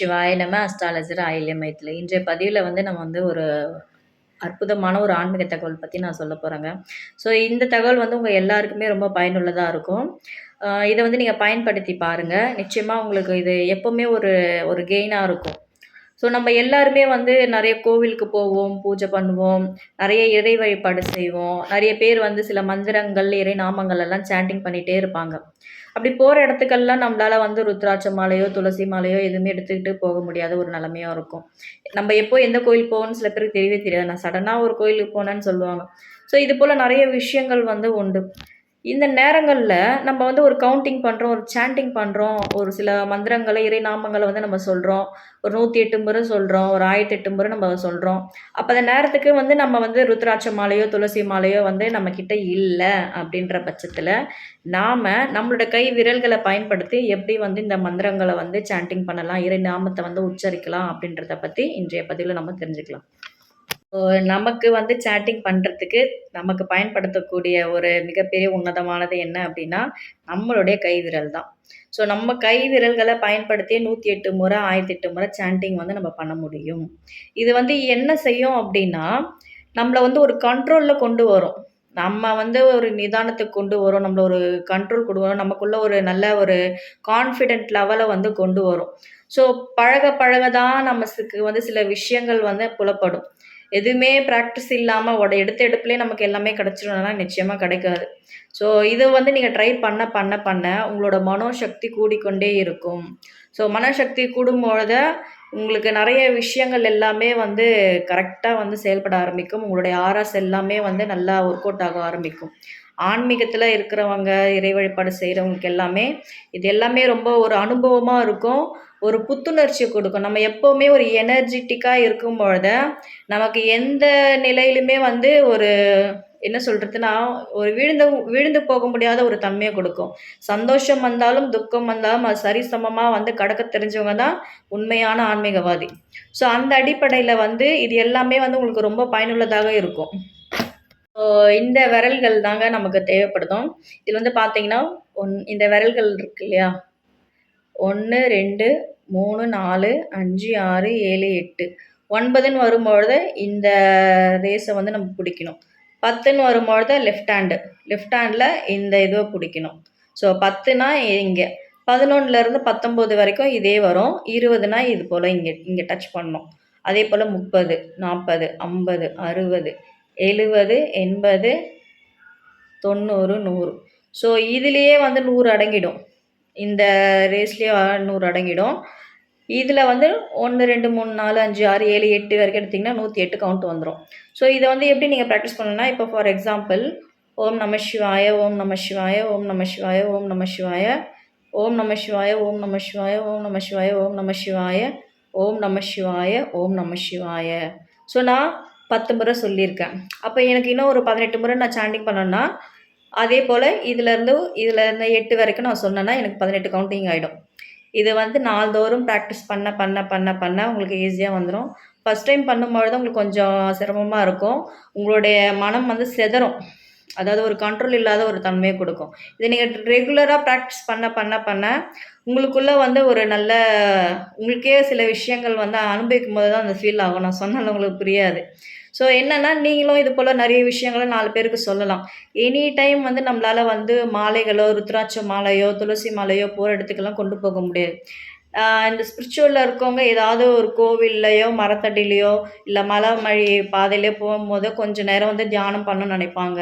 சிவாய நம அஸ்ட்ராலஜர் ஆயில்யமயத்தில் இன்றைய பதிவில் வந்து நம்ம வந்து ஒரு அற்புதமான ஒரு ஆன்மீக தகவல் பற்றி நான் சொல்ல போகிறேங்க ஸோ இந்த தகவல் வந்து உங்கள் எல்லாருக்குமே ரொம்ப பயனுள்ளதாக இருக்கும். இதை வந்து நீங்கள் பயன்படுத்தி பாருங்கள் நிச்சயமாக உங்களுக்கு இது எப்போவுமே ஒரு ஒரு கெயினாக இருக்கும். ஸோ நம்ம எல்லாருமே வந்து நிறைய கோவிலுக்கு போவோம் பூஜை பண்ணுவோம் நிறைய இறை வழிபாடு செய்வோம். நிறைய பேர் வந்து சில மந்திரங்கள் இறை நாமங்கள் எல்லாம் சாண்டிங் பண்ணிகிட்டே இருப்பாங்க. அப்படி போகிற இடத்துக்கெல்லாம் நம்மளால் வந்து ருத்ராட்ச மாலையோ துளசி மாலையோ எதுவுமே எடுத்துக்கிட்டு போக முடியாத ஒரு நிலமையாக இருக்கும். நம்ம எப்போ எந்த கோயில் போகணும்னு சில பேருக்கு தெரியவே தெரியாது. நான் சடனாக ஒரு கோயிலுக்கு போனேன்னு சொல்லுவாங்க. ஸோ இது போல் நிறைய விஷயங்கள் வந்து உண்டு. இந்த நேரங்களில் நம்ம வந்து ஒரு கவுண்டிங் பண்ணுறோம் ஒரு சாண்டிங் பண்ணுறோம் ஒரு சில மந்திரங்களை இறை நாமங்களை வந்து நம்ம சொல்கிறோம் ஒரு நூற்றி எட்டு முறை சொல்கிறோம் ஒரு ஆயிரத்தி எட்டு முறை நம்ம சொல்கிறோம் அப்போ அந்த நேரத்துக்கு வந்து நம்ம வந்து ருத்ராட்ச மாலையோ துளசி மாலையோ வந்து நம்மக்கிட்ட இல்லை அப்படின்ற பட்சத்தில் நாம் நம்மளோட கை விரல்களை பயன்படுத்தி எப்படி வந்து இந்த மந்திரங்களை வந்து சாண்டிங் பண்ணலாம் இறை நாமத்தை வந்து உச்சரிக்கலாம் அப்படின்றத பற்றி இன்றைய பதிவில் நம்ம தெரிஞ்சுக்கலாம். நமக்கு வந்து சேட்டிங் பண்ணுறதுக்கு நமக்கு பயன்படுத்தக்கூடிய ஒரு மிகப்பெரிய உன்னதமானது என்ன அப்படின்னா நம்மளுடைய கைவிரல் தான் ஸோ நம்ம கை விரல்களை பயன்படுத்தி நூற்றி எட்டு முறை ஆயிரத்தி எட்டு முறை சாண்டிங் வந்து நம்ம பண்ண முடியும். இது வந்து என்ன செய்யும் அப்படின்னா நம்மளை வந்து ஒரு கண்ட்ரோலில் கொண்டு வரும். நம்ம வந்து ஒரு நிதானத்துக்கு கொண்டு வரும். நம்மள ஒரு கண்ட்ரோல் கொண்டு வரும். நமக்குள்ள ஒரு நல்ல ஒரு கான்ஃபிடென்ட் லெவலை வந்து கொண்டு வரும். ஸோ பழக பழக தான் நமக்கு வந்து சில விஷயங்கள் வந்து புலப்படும். எதுவுமே ப்ராக்டிஸ் இல்லாமல் உட எடுத்த எடுப்புலேயே நமக்கு எல்லாமே கிடச்சிரும்னா நிச்சயமாக கிடைக்காது. ஸோ இதை வந்து நீங்கள் ட்ரை பண்ண பண்ண பண்ண உங்களோட மனோசக்தி கூடிக்கொண்டே இருக்கும். ஸோ மனசக்தி கூடும்பொழுத உங்களுக்கு நிறைய விஷயங்கள் எல்லாமே வந்து கரெக்டாக வந்து செயல்பட ஆரம்பிக்கும். உங்களுடைய ஆர்எஸ் எல்லாமே வந்து நல்லா ஒர்க் அவுட் ஆக ஆரம்பிக்கும். ஆன்மீகத்தில் இருக்கிறவங்க இறை வழிபாடு செய்கிறவங்களுக்கு எல்லாமே இது எல்லாமே ரொம்ப ஒரு அனுபவமாக இருக்கும். ஒரு புத்துணர்ச்சி கொடுக்கும். நம்ம எப்போவுமே ஒரு எனர்ஜெட்டிக்காக இருக்கும் பொழுது நமக்கு எந்த நிலையிலுமே வந்து ஒரு என்ன சொல்கிறதுனா ஒரு விழுந்து விழுந்து போக முடியாத ஒரு தன்மையை கொடுக்கும். சந்தோஷம் வந்தாலும் துக்கம் வந்தாலும் அது சரிசமமாக வந்து கடக்க தெரிஞ்சவங்க தான் உண்மையான ஆன்மீகவாதி. ஸோ அந்த அடிப்படையில் வந்து இது எல்லாமே வந்து உங்களுக்கு ரொம்ப பயனுள்ளதாக இருக்கும். இந்த விரல்கள் தாங்க நமக்கு தேவைப்படுதும். இது வந்து பார்த்தீங்கன்னா ஒன் இந்த விரல்கள் இருக்கு இல்லையா? ஒன்று ரெண்டு மூணு நாலு அஞ்சு ஆறு ஏழு எட்டு. ஒன்பதுன்னு வரும்பொழுது இந்த ரேஸை வந்து நம்ம பிடிக்கணும். பத்துன்னு வரும்பொழுது லெஃப்ட் ஹேண்டு லெஃப்ட் ஹேண்டில் இந்த இதுவை பிடிக்கணும். ஸோ பத்துனா இங்கே. பதினொன்றுலேருந்து பத்தொம்போது வரைக்கும் இதே வரும். இருபதுனா இது போல் இங்கே இங்கே டச் பண்ணணும். அதே போல் முப்பது நாற்பது ஐம்பது அறுபது எழுபது எண்பது தொண்ணூறு நூறு ஸோ இதுலேயே வந்து நூறு அடங்கிடும் இந்த ரேஸ்லேயே நூறு அடங்கிடும் இதில் வந்து ஒன்று ரெண்டு மூணு நாலு அஞ்சு ஆறு ஏழு எட்டு வரைக்கும் எடுத்திங்கன்னா நூற்றி எட்டு கவுண்ட் வந்துடும் ஸோ இதை வந்து எப்படி நீங்கள் ப்ராக்டிஸ் பண்ணணும்னா இப்போ ஃபார் எக்ஸாம்பிள் ஓம் நம சிவாய ஓம் நம சிவாய ஓம் நம சிவாய ஓம் நம சிவாய ஓம் நம சிவாய ஓம் நம சிவாய ஓம் நம சிவாய ஓம் நம சிவாய ஓம் நம சிவாய ஓம் நம சிவாய ஸோ நான் பத்து முறை சொல்லியிருக்கேன். அப்போ எனக்கு இன்னும் ஒரு பதினெட்டு முறை நான் சாண்டிங் பண்ணேன்னா அதே போல் இதிலேருந்து இதில் இருந்து எட்டு வரைக்கும் நான் சொன்னேன்னா எனக்கு பதினெட்டு கவுண்டிங் ஆகிடும் இது வந்து நாள்தோறும் ப்ராக்டிஸ் பண்ண பண்ண பண்ண பண்ண உங்களுக்கு ஈஸியாக வந்துடும் ஃபஸ்ட் டைம் பண்ணும்பொழுது உங்களுக்கு கொஞ்சம் சிரமமாக இருக்கும். உங்களுடைய மனம் வந்து செதறும். அதாவது ஒரு கண்ட்ரோல் இல்லாத ஒரு தன்மையை கொடுக்கும். இதை நீங்கள் ரெகுலராக ப்ராக்டிஸ் பண்ண பண்ண பண்ண உங்களுக்குள்ளே வந்து ஒரு நல்ல உங்களுக்கே சில விஷயங்கள் வந்து அனுபவிக்கும் போது தான் அந்த ஃபீல் ஆகும். நான் சொன்னாலும் உங்களுக்கு புரியாது. ஸோ என்னென்னா நீங்களும் இது போல் நிறைய விஷயங்களை நாலு பேருக்கு சொல்லலாம். எனி டைம் வந்து நம்மளால் வந்து மாலைகளோ ருத்ராட்ச மாலையோ துளசி மாலையோ போகிற இடத்துக்கெல்லாம் கொண்டு போக முடியாது. இந்த ஸ்பிரிச்சுவலில் இருக்கவங்க ஏதாவது ஒரு கோவில்லையோ மரத்தடிலையோ இல்லை மலை மழை பாதையிலையோ போகும்போது கொஞ்சம் நேரம் வந்து தியானம் பண்ணணும்னு நினைப்பாங்க.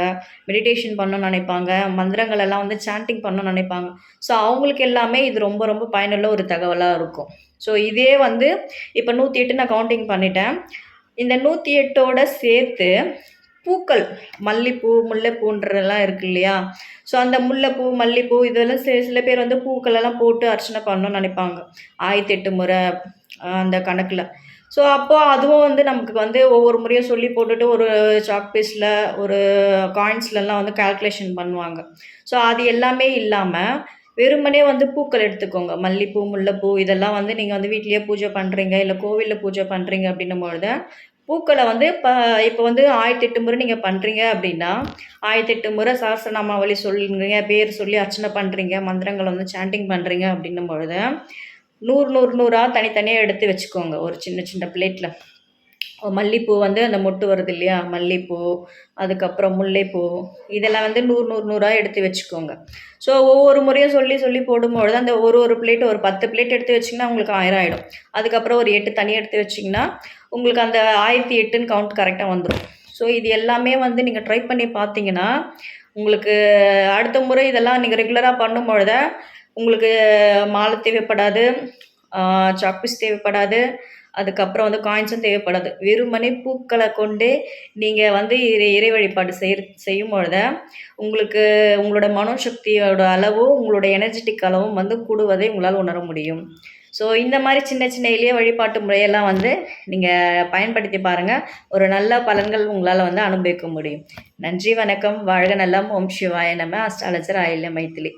மெடிடேஷன் பண்ணணும்னு நினைப்பாங்க. மந்திரங்கள் எல்லாம் வந்து சாண்டிங் பண்ணணும்னு நினைப்பாங்க. ஸோ அவங்களுக்கு எல்லாமே இது ரொம்ப ரொம்ப பயனுள்ள ஒரு தகவலாக இருக்கும். ஸோ இதே வந்து இப்போ நூற்றி எட்டு நான் கவுண்டிங் பண்ணிட்டேன். இந்த நூற்றி எட்டோட சேர்த்து பூக்கள் மல்லிப்பூ முல்லைப்பூன்றதெல்லாம் இருக்கு இல்லையா ஸோ அந்த முல்லைப்பூ மல்லிப்பூ இதெல்லாம் சில சில பேர் வந்து பூக்களெல்லாம் போட்டு அர்ச்சனை பண்ணணும்னு நினைப்பாங்க. ஆயிரத்தி எட்டு முறை அந்த கணக்கில். ஸோ அப்போது அதுவும் வந்து நமக்கு வந்து ஒவ்வொரு முறையும் சொல்லி போட்டுட்டு ஒரு சாக் பீஸில் ஒரு காயின்ஸ்லலாம் வந்து கால்குலேஷன் பண்ணுவாங்க. ஸோ அது எல்லாமே இல்லாமல் வெறுமனே வந்து பூக்கள் எடுத்துக்கோங்க. மல்லிப்பூ முல்லைப்பூ இதெல்லாம் வந்து நீங்கள் வந்து வீட்லேயே பூஜை பண்ணுறீங்க இல்லை கோவிலில் பூஜை பண்ணுறீங்க அப்படின்னும் பொழுது பூக்களை வந்து இப்போ இப்போ வந்து ஆயிரத்தெட்டு முறை நீங்கள் பண்ணுறீங்க அப்படின்னா ஆயிரத்தெட்டு முறை சாஸ்திரநாமாவளி சொல்லுங்க பேர் சொல்லி அர்ச்சனை பண்ணுறீங்க மந்திரங்களை வந்து சாண்டிங் பண்ணுறீங்க அப்படின்னும் பொழுது நூறு நூறு நூறாக தனித்தனியாக எடுத்து வச்சுக்கோங்க. ஒரு சின்ன சின்ன பிளேட்டில் மல்லிப்பூ வந்து அந்த மொட்டு வருது இல்லையா? மல்லிப்பூ அதுக்கப்புறம் முல்லைப்பூ இதெல்லாம் வந்து நூறு நூறு நூறாக எடுத்து வச்சுக்கோங்க. ஸோ ஒவ்வொரு முறையும் சொல்லி சொல்லி போடும்பொழுது அந்த ஒரு ஒரு பிளேட் ஒரு பத்து பிளேட் எடுத்து வச்சிங்கன்னா உங்களுக்கு ஆயிரம் ஆகிடும் அதுக்கப்புறம் ஒரு எட்டு தனி எடுத்து வச்சிங்கன்னா உங்களுக்கு அந்த ஆயிரத்தி எட்டுன்னு கவுண்ட் கரெக்டாக வந்துடும் ஸோ இது எல்லாமே வந்து நீங்கள் ட்ரை பண்ணி பார்த்தீங்கன்னா உங்களுக்கு அடுத்த முறை இதெல்லாம் நீங்கள் ரெகுலராக பண்ணும்பொழுது உங்களுக்கு மாலை தேவைப்படாது சாக்பீஸ் தேவைப்படாது அதுக்கப்புறம் வந்து காயின்ஸும் தேவைப்படாது. வெறுமனே பூக்களை கொண்டே நீங்கள் வந்து இறை இறை வழிபாடு செய் செய்யும் பொழுது உங்களுக்கு உங்களோட மனோசக்தியோட அளவும் உங்களோட எனர்ஜெட்டிக் அளவும் வந்து கூடுவதை உங்களால் உணர முடியும். ஸோ இந்த மாதிரி சின்ன சின்ன எளிய வழிபாட்டு முறையெல்லாம் வந்து நீங்கள் பயன்படுத்தி பாருங்கள் ஒரு நல்ல பலன்கள் உங்களால் வந்து அனுபவிக்க முடியும். நன்றி வணக்கம். வாழ்க நலம். ஓம் சிவாய நம்ம அஸ்ட்ராலஜர் ஆயில்ய மைத்திலி.